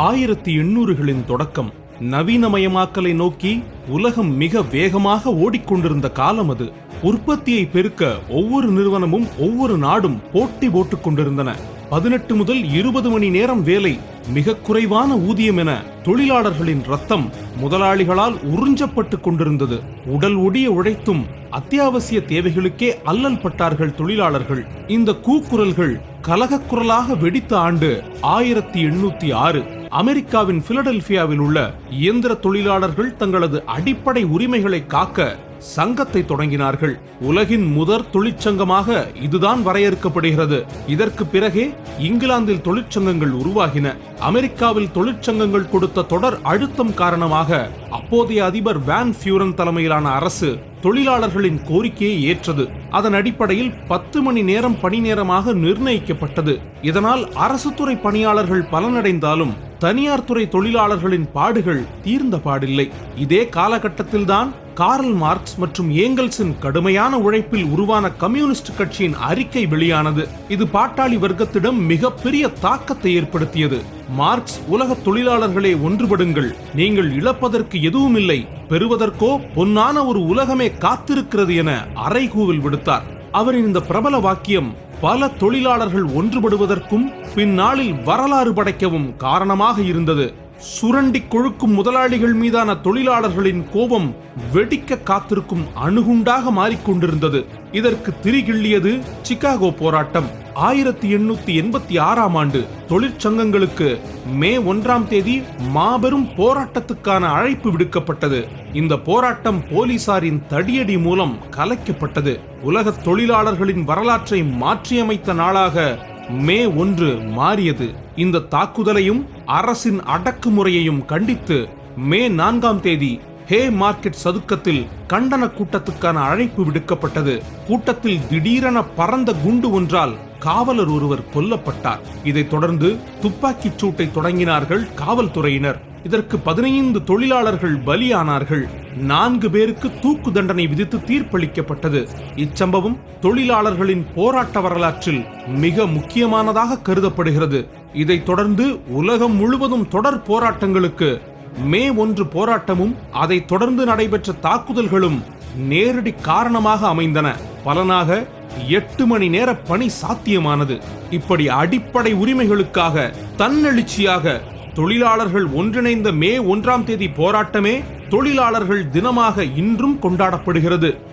ஆயிரத்தி எண்ணூறுகளின் தொடக்கம் நவீனமயமாக்கலை நோக்கி உலகம் மிக வேகமாக ஓடிக்கொண்டிருந்த காலம் அது. உற்பத்தியை பெருக்க ஒவ்வொரு நிறுவனமும் ஒவ்வொரு நாடும் போட்டி போட்டுக் கொண்டிருந்தன. பதினெட்டு முதல் இருபது மணி நேரம் வேலை மிக குறைவான ஊதியம் என தொழிலாளர்களின் ரத்தம் முதலாளிகளால் உறிஞ்சப்பட்டுக் கொண்டிருந்தது. உடல் ஒடிய உழைத்தும் அத்தியாவசிய தேவைகளுக்கே அல்லல் பட்டார்கள் தொழிலாளர்கள். இந்த கூக்குரல்கள் கலகக்குரலாக வெடித்த ஆண்டு ஆயிரத்தி எண்ணூத்தி ஆறு. அமெரிக்காவின் பிலடெல்பியாவில் உள்ள இயந்திர தொழிலாளர்கள் தங்களது அடிப்படை உரிமைகளை காக்க சங்கத்தை தொடங்கினார்கள். உலகின் முதற் தொழிற்சங்கமாக இதுதான் வரையறுக்கப்படுகிறது. இதற்கு பிறகே இங்கிலாந்தில் தொழிற்சங்கங்கள் உருவாகின. அமெரிக்காவில் தொழிற்சங்கங்கள் கொடுத்த தொடர் அழுத்தம் காரணமாக அப்போதைய அதிபர் வேன் ஃபியூரன் தலைமையிலான அரசு தொழிலாளர்களின் கோரிக்கையை ஏற்றது. அதன் அடிப்படையில் பத்து மணி நேரம் பணி நேரமாக நிர்ணயிக்கப்பட்டது. இதனால் அரசு துறை பணியாளர்கள் பலனடைந்தாலும் தனியார் துறை தொழிலாளர்களின் பாடுகள் தீர்ந்த பாடில்லை. இதே காலகட்டத்தில்தான் கார்ல் மார்க்ஸ் மற்றும் ஏங்கல்ஸின் கடுமையான உழைப்பில் உருவான கம்யூனிஸ்ட் கட்சியின் அறிக்கை வெளியானது. இது பாட்டாளி வர்க்கத்திடம் மிகப்பெரிய தாக்கத்தை ஏற்படுத்தியது. மார்க்ஸ் உலக தொழிலாளர்களே ஒன்றுபடுங்கள். நீங்கள் இழப்பதற்கு எதுவும் இல்லை பெறுவதற்கோ பொன்னான ஒரு உலகமே காத்திருக்கிறது என அறைகூவல் விடுத்தார். அவரின் இந்த பிரபல வாக்கியம் பல தொழிலாளர்கள் ஒன்றுபடுவதற்கும் பின்னாளில் வரலாறு படைக்கவும் காரணமாக இருந்தது. சுரண்டி கொழுக்கும் முதலாளிகள் மீதான தொழிலாளர்களின் கோபம் வெடிக்க காத்திருக்கும் அணுகுண்டாக மாறிக்கொண்டிருந்தது. இதற்கு திரிகிள்ளியது சிகாகோ போராட்டம். ஆயிரத்தி எண்ணூத்தி எண்பத்தி ஆறாம் ஆண்டு தொழிற்சங்கங்களுக்கு மே ஒன்றாம் தேதி மாபெரும் போராட்டத்துக்கான அழைப்பு விடுக்கப்பட்டது. இந்த போராட்டம் போலீசாரின் தடியடி மூலம் கலைக்கப்பட்டது. உலக தொழிலாளர்களின் வரலாற்றை மாற்றியமைத்த நாளாக மே ஒன்று மாறியது. இந்த தாக்குதலையும் அரசின் அடக்குமுறையையும் கண்டித்து மே நான்காம் தேதி ஹே மார்க்கெட் சதுக்கத்தில் கண்டன கூட்டத்துக்கான அழைப்பு விடுக்கப்பட்டது. கூட்டத்தில் திடீரென பறந்த குண்டு ஒன்றால் காவலர் ஒருவர் கொல்லப்பட்டார். இதைத் தொடர்ந்து துப்பாக்கிச் சூட்டை தொடங்கினார்கள் காவல்துறையினர். இதற்கு பதினைந்து தொழிலாளர்கள் பலியானார்கள். நான்கு பேருக்கு தூக்கு தண்டனை விதித்து தீர்ப்பளிக்கப்பட்டது. இச்சம்பவம் தொழிலாளர்களின் போராட்ட வரலாற்றில் மிக முக்கியமானதாக கருதப்படுகிறது. இதைத் தொடர்ந்து உலகம் முழுவதும் தொடர் போராட்டங்களுக்கு மே ஒன்று போராட்டமும் அதைத் தொடர்ந்து நடைபெற்ற தாக்குதல்களும் நேரடி காரணமாக அமைந்தன. பலனாக எட்டு மணி நேர பணி சாத்தியமானது. இப்படி அடிப்படை உரிமைகளுக்காக தன்னெழுச்சியாக தொழிலாளர்கள் ஒன்றிணைந்த மே ஒன்றாம் தேதி போராட்டமே தொழிலாளர்கள் தினமாக இன்றும் கொண்டாடப்படுகிறது.